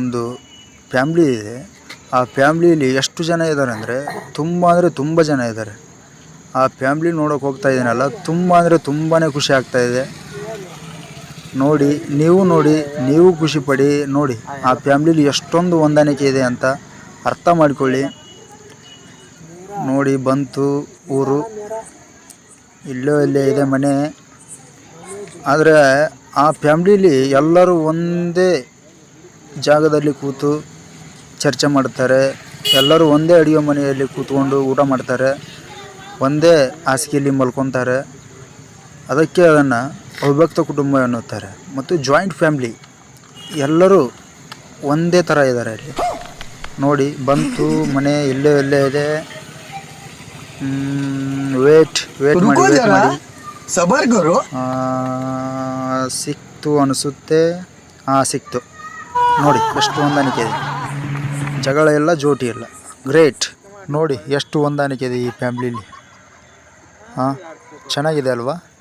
ಒಂದು ಫ್ಯಾಮ್ಲಿ ಇದೆ. ಆ ಫ್ಯಾಮ್ಲಿಲಿ ಎಷ್ಟು ಜನ ಇದ್ದಾರೆ ಅಂದರೆ ತುಂಬ ಅಂದರೆ ತುಂಬ ಜನ ಇದ್ದಾರೆ. ಆ ಫ್ಯಾಮ್ಲಿ ನೋಡೋಕೆ ಹೋಗ್ತಾ ಇದ್ದೀನಲ್ಲ ತುಂಬ ಅಂದರೆ ತುಂಬಾ ಖುಷಿ ಆಗ್ತಾ ಇದೆ. ನೋಡಿ, ನೀವು ನೋಡಿ, ನೀವು ಖುಷಿ ಪಡಿ, ನೋಡಿ, ಆ ಫ್ಯಾಮ್ಲಿಲಿ ಎಷ್ಟೊಂದು ಹೊಂದಾಣಿಕೆ ಇದೆ ಅಂತ ಅರ್ಥ ಮಾಡಿಕೊಳ್ಳಿ. ನೋಡಿ, ಬಂತು ಊರು. ಇಲ್ಲೋ ಇಲ್ಲೇ ಇದೆ ಮನೆ. ಆದರೆ ಆ ಫ್ಯಾಮ್ಲಿಲಿ ಎಲ್ಲರೂ ಒಂದೇ ಜಾಗದಲ್ಲಿ ಕೂತು ಚರ್ಚೆ ಮಾಡ್ತಾರೆ. ಎಲ್ಲರೂ ಒಂದೇ ಅಡುಗೆ ಮನೆಯಲ್ಲಿ ಕೂತ್ಕೊಂಡು ಊಟ ಮಾಡ್ತಾರೆ. ಒಂದೇ ಹಾಸಿಗೆಯಲ್ಲಿ ಮಲ್ಕೊತಾರೆ. ಅದಕ್ಕೆ ಅದನ್ನು ಅವಿಭಕ್ತ ಕುಟುಂಬ ಎನ್ನುತ್ತಾರೆ. ಮತ್ತು ಜಾಯಿಂಟ್ ಫ್ಯಾಮಿಲಿ ಎಲ್ಲರೂ ಒಂದೇ ಥರ ಇದ್ದಾರೆ ಇಲ್ಲಿ ನೋಡಿ ಬಂತು ಮನೆ ಎಲ್ಲೇ ಎಲ್ಲೇ ಇದೆ. ವೇಟ್ ವೇಟ್ ಮಾಡಿ ವೇಟ್ ಮಾಡಿ. ಸಬರ್ಗರು? ಸಿಕ್ತು ಅನಿಸುತ್ತೆ. ಹಾಂ ಸಿಕ್ತು. ನೋಡಿ, ಎಷ್ಟು ಹೊಂದಾಣಿಕೆ ಇದೆ. ಜಗಳ ಇಲ್ಲ, ಜೋಟಿ ಇಲ್ಲ. ಗ್ರೇಟ್. ನೋಡಿ, ಎಷ್ಟು ಹೊಂದಾಣಿಕೆ ಇದೆ ಈ ಫ್ಯಾಮ್ಲಿಲಿ. ಹಾಂ, ಚೆನ್ನಾಗಿದೆ ಅಲ್ವಾ?